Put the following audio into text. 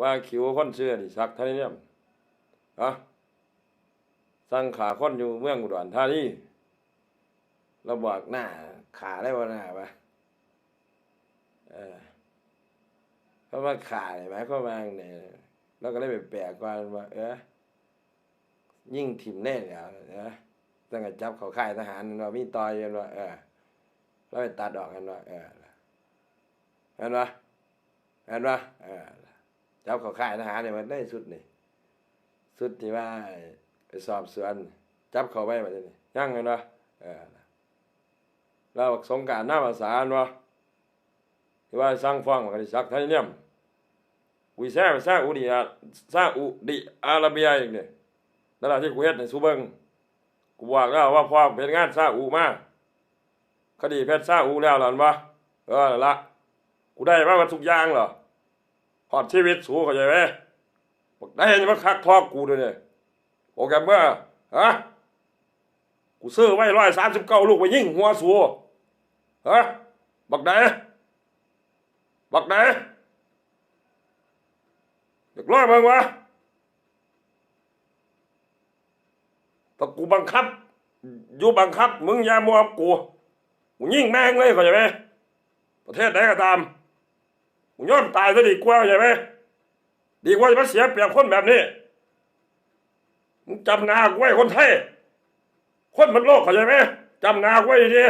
ว่าคิวคนเชื่อนี่สักท่านี้เนี่ยฮะสั่งขาคนอยู่เมืองอุดรธานีเราบอกหน้าขาได้บ่หน้าปะเออเพราะว่าขาเนี่ยหมายความว่าเนี่ยเราก็เลยไปแปลก่อนว่า เออยิ่งถิ่มแน่เนี่ยนะตั้งแต่จับเขาค่ายทหารว่ามีต่อยกันว่าเออเราไปตัดออกกันว่าเออเห็นปะเห็นปะเออ จับเขาค่ายทหารเนี่ยมันได้สุดนี่สุดที่ว่าไปสอบสวนจับเขาไว้แบบนี้ยังไงเนาะเออเราสงการหน้าภาษาเนาะที่ว่าสร้างฟ้องมันก็ได้สักไทยเนี่ยมวิแซ่ซาอุดีอาซาอุดิอาระเบียอีกเนี่ยนั่นแหละที่กูเฮ็ดในซูเบิงกูบอกแล้วว่าพ่อเป็นงานซาอุมาคดีเพชรซาอุแล้วหล่ะวะเออละกูได้มาว่าทุกอย่างเหรอ หอดชีวิตสูเข้าใจไหมบอกได้ยังมาคักทอกกูด้วยเนี่ยโปรแกรมเมอร์ฮะกูซื้อไว้ร้อยสามสิบเก้าลูกไปยิ่งหัวสูฮะบักไหนบักไหนอยากร้อยมึงวะแต่กูบังคับอยู่บังคับ มึงอย่ามัวกูกูยิ่งแม่งเลยเข้าใจไหมประเทศไหนก็ตาม มึงยอมตายซะดีกว่าใช่ไหมดีกว่าจะมาเสียเปรียบคนแบบนี้มึงจำหนากูไว้คนไทยคนมันโลกเข้าใจไหมจำหนากูไว้ดี